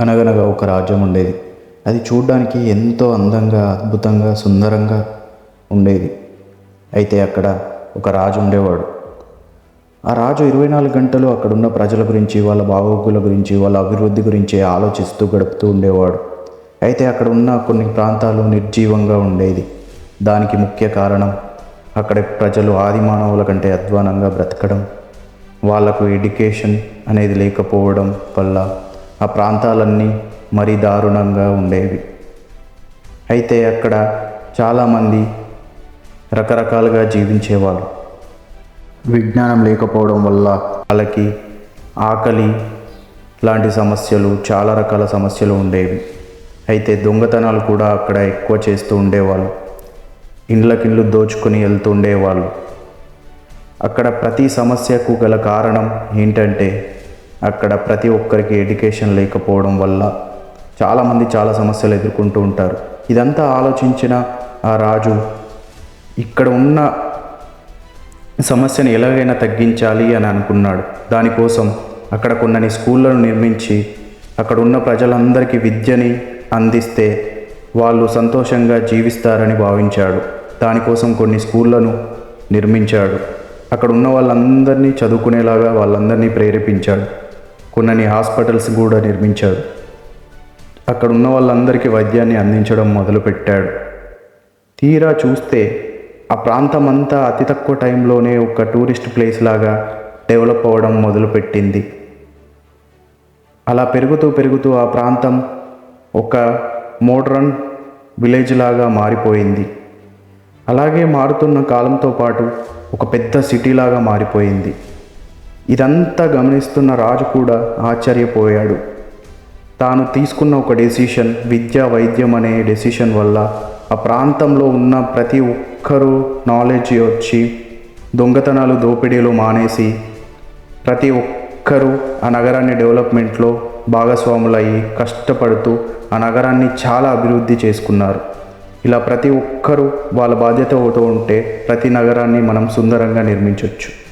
అనగనగా ఒక రాజ్యం ఉండేది. అది చూడ్డానికి ఎంతో అందంగా అద్భుతంగా సుందరంగా ఉండేది. అయితే అక్కడ ఒక రాజు ఉండేవాడు. ఆ రాజు ఇరవై నాలుగు గంటలు అక్కడున్న ప్రజల గురించి వాళ్ళ బాగోగుల గురించి వాళ్ళ అభివృద్ధి గురించి ఆలోచిస్తూ గడుపుతూ ఉండేవాడు. అయితే అక్కడ ఉన్న కొన్ని ప్రాంతాలు నిర్జీవంగా ఉండేది. దానికి ముఖ్య కారణం అక్కడ ప్రజలు ఆది మానవుల కంటే అధ్వానంగా బ్రతకడం వాళ్ళకు ఎడ్యుకేషన్ అనేది లేకపోవడం వల్ల ఆ ప్రాంతాలన్నీ మరీ దారుణంగా ఉండేవి. అయితే అక్కడ చాలామంది రకరకాలుగా జీవించేవారు. విజ్ఞానం లేకపోవడం వల్ల వాళ్ళకి ఆకలి లాంటి సమస్యలు చాలా రకాల సమస్యలు ఉండేవి. అయితే దొంగతనాలు కూడా అక్కడ ఎక్కువ చేస్తూ ఉండేవాళ్ళు. ఇండ్లకిండ్లు దోచుకొని వెళ్తూ ఉండేవాళ్ళు అక్కడ ప్రతి సమస్యకు గల కారణం ఏంటంటే అక్కడ ప్రతి ఒక్కరికి ఎడ్యుకేషన్ లేకపోవడం వల్ల చాలామంది చాలా సమస్యలు ఎదుర్కొంటూ ఉంటారు. ఇదంతా ఆలోచించిన ఆ రాజు ఇక్కడ ఉన్న సమస్యను ఎలాగైనా తగ్గించాలి అని అనుకున్నాడు. దానికోసం అక్కడ కొన్ని స్కూళ్ళను నిర్మించి అక్కడ ఉన్న ప్రజలందరికీ విద్యని అందిస్తే వాళ్ళు సంతోషంగా జీవిస్తారని భావించాడు. దానికోసం కొన్ని స్కూళ్ళను నిర్మించాడు. అక్కడ ఉన్న వాళ్ళందరినీ చదువుకునేలాగా వాళ్ళందరినీ ప్రేరేపించాడు. కొన్ని హాస్పిటల్స్ కూడా నిర్మించాడు. అక్కడ ఉన్న వాళ్ళందరికీ వైద్యాన్ని అందించడం మొదలుపెట్టాడు. తీరా చూస్తే ఆ ప్రాంతం అంతా అతి తక్కువ టైంలోనే ఒక టూరిస్ట్ ప్లేస్ లాగా డెవలప్ అవ్వడం మొదలుపెట్టింది. అలా పెరుగుతూ పెరుగుతూ ఆ ప్రాంతం ఒక మోడ్రన్ విలేజ్ లాగా మారిపోయింది. అలాగే మారుతున్న కాలంతో పాటు ఒక పెద్ద సిటీ లాగా మారిపోయింది. ఇదంతా గమనిస్తున్న రాజు కూడా ఆశ్చర్యపోయాడు. తాను తీసుకున్న ఒక డెసిషన్ విద్య వైద్యం అనే డెసిషన్ వల్ల ఆ ప్రాంతంలో ఉన్న ప్రతి ఒక్కరూ నాలెడ్జ్ వచ్చి దొంగతనాలు దోపిడీలు మానేసి ప్రతి ఒక్కరూ ఆ నగరాన్ని డెవలప్మెంట్లో భాగస్వాములయ్యి కష్టపడుతూ ఆ నగరాన్ని చాలా అభివృద్ధి చేసుకున్నారు. ఇలా ప్రతి ఒక్కరూ వాళ్ళ బాధ్యత అవుతూ ఉంటే ప్రతి నగరాన్ని మనం సుందరంగా నిర్మించవచ్చు